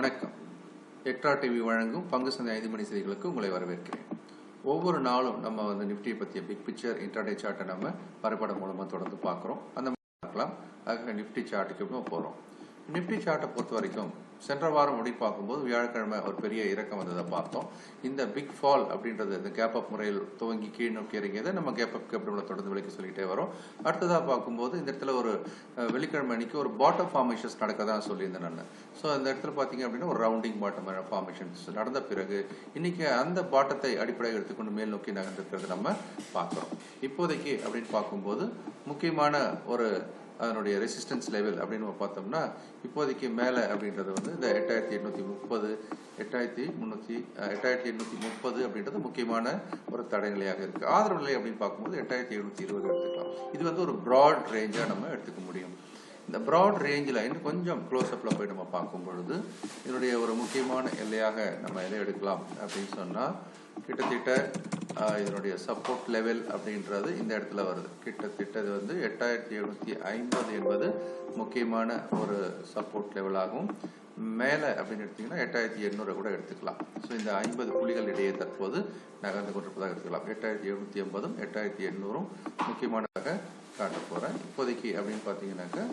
வணக்கம். Extra TV வழங்கும் பங்கு சந்தை ஐந்து மணி செய்திகளுக்கு உங்களை வரவேற்கிறேன். ஒவ்வொரு நாளும் நம்ம வந்து நிஃப்டியை பற்றிய பிக் பிக்சர் இன்டர்டே சார்ட்டை நம்ம வரைபடம் மூலமாக தொடர்ந்து பார்க்குறோம். அந்த மாதிரி பார்க்கலாம். அதுக்காக நிஃப்டி சார்ட்டுக்கு போகிறோம் நிஃப்டி சார்ட்டை பொறுத்த வரைக்கும் சென்ற வாரம் முடி பார்க்கும்போது வியாழக்கிழமை ஒரு பெரிய இறக்கம் வந்ததை பார்த்தோம். இந்த பிக் ஃபால் அப்படின்றது இந்த கேப் அப் முறையில் துவங்கி கீழ் நோக்கி இறங்கியதை நம்ம கேப் அப் கேப் தொடர்ந்து விலைக்கு சொல்லிட்டே வரோம். அடுத்ததாக பார்க்கும்போது இந்த இடத்துல ஒரு வெள்ளிக்கிழமை அன்னைக்கு ஒரு பாட்டம் ஃபார்மேஷன்ஸ் நடக்க தான் சொல்லியிருந்தேன் நான். ஸோ அந்த இடத்துல பார்த்தீங்க அப்படின்னா ஒரு ரவுண்டிங் பாட்டம் ஃபார்மேஷன்ஸ் நடந்த பிறகு இன்னைக்கு அந்த பாட்டத்தை அடிப்படையாக எடுத்துக்கொண்டு மேல் நோக்கி நகர்ந்திருக்கிறது நம்ம பார்க்குறோம். இப்போதைக்கு அப்படின்னு பார்க்கும்போது முக்கியமான ஒரு அதனுடைய ரெசிஸ்டன்ஸ் லெவல் அப்படின்னு நம்ம பார்த்தோம்னா இப்போதைக்கு மேலே அப்படின்றது வந்து இந்த எட்டாயிரத்தி எட்நூற்றி முப்பது எட்டாயிரத்தி முந்நூற்றி எட்டாயிரத்தி எண்ணூற்றி முப்பது அப்படின்றது முக்கியமான ஒரு தடைநிலையாக இருக்குது ஆதரவு நிலை அப்படின்னு பார்க்கும்போது எட்டாயிரத்தி எழுநூற்றி இருபது எடுத்துக்கலாம். இது வந்து ஒரு ப்ராட் ரேஞ்சாக நம்ம எடுத்துக்க முடியும். இந்த ப்ராட் ரேஞ்சில் இன்னும் கொஞ்சம் க்ளோஸ்அப்பில் போய் நம்ம பார்க்கும் பொழுது இதனுடைய ஒரு முக்கியமான எல்லையாக நம்ம எதை எடுக்கலாம் அப்படின்னு சொன்னால் கிட்டத்தட்ட இதனுடைய சப்போர்ட் லெவல் அப்படின்றது இந்த இடத்துல வருது. கிட்டத்தட்ட இது வந்து எட்டாயிரத்தி எழுநூற்றி ஐம்பது என்பது முக்கியமான ஒரு சப்போர்ட் லெவலாகும் மேலே அப்படின்னு எடுத்தீங்கன்னா எட்டாயிரத்தி எண்ணூறு கூட எடுத்துக்கலாம். ஸோ இந்த ஐம்பது புள்ளிகள் இடையே தற்போது நகர்ந்து கொண்டிருப்பதாக எடுத்துக்கலாம். எட்டாயிரத்தி எழுநூற்றி எண்பதும் எட்டாயிரத்தி எண்ணூறும் முக்கியமானதாக காட்ட போகிறேன் இப்போதைக்கு அப்படின்னு பார்த்தீங்கன்னாக்கா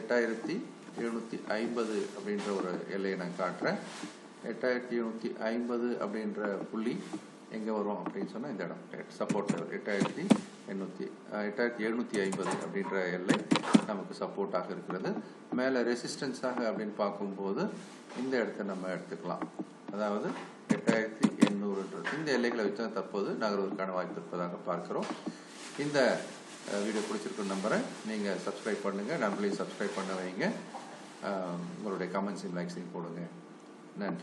எட்டாயிரத்தி எழுநூற்றி ஐம்பது அப்படின்ற ஒரு எல்லையை நான் காட்டுறேன். எட்டாயிரத்தி எழுநூற்றி ஐம்பது அப்படின்ற புள்ளி எங்கே வரும் அப்படின்னு சொன்னால் இந்த இடம் சப்போர்ட் லெவல் எட்டாயிரத்தி எண்ணூற்றி எட்டாயிரத்தி எழுநூற்றி ஐம்பது அப்படின்ற எல்லை நமக்கு சப்போர்ட்டாக இருக்கிறது. மேலே ரெசிஸ்டன்ஸாக அப்படின்னு பார்க்கும்போது இந்த இடத்த நம்ம எடுத்துக்கலாம். அதாவது எட்டாயிரத்தி எண்ணூறுன்றது இந்த எல்லைகளை வச்சு தான் தற்போது நகர்வதற்கான வாய்ப்பு இருப்பதாக பார்க்குறோம். இந்த வீடியோ பிடிச்சிருக்க நம்புகிறேன் நீங்கள் சப்ஸ்கிரைப் பண்ணுங்கள் நம்மளையும் சப்ஸ்கிரைப் பண்ண வைங்க. உங்களுடைய கமெண்ட்ஸையும் லைக்ஸையும் போடுங்க.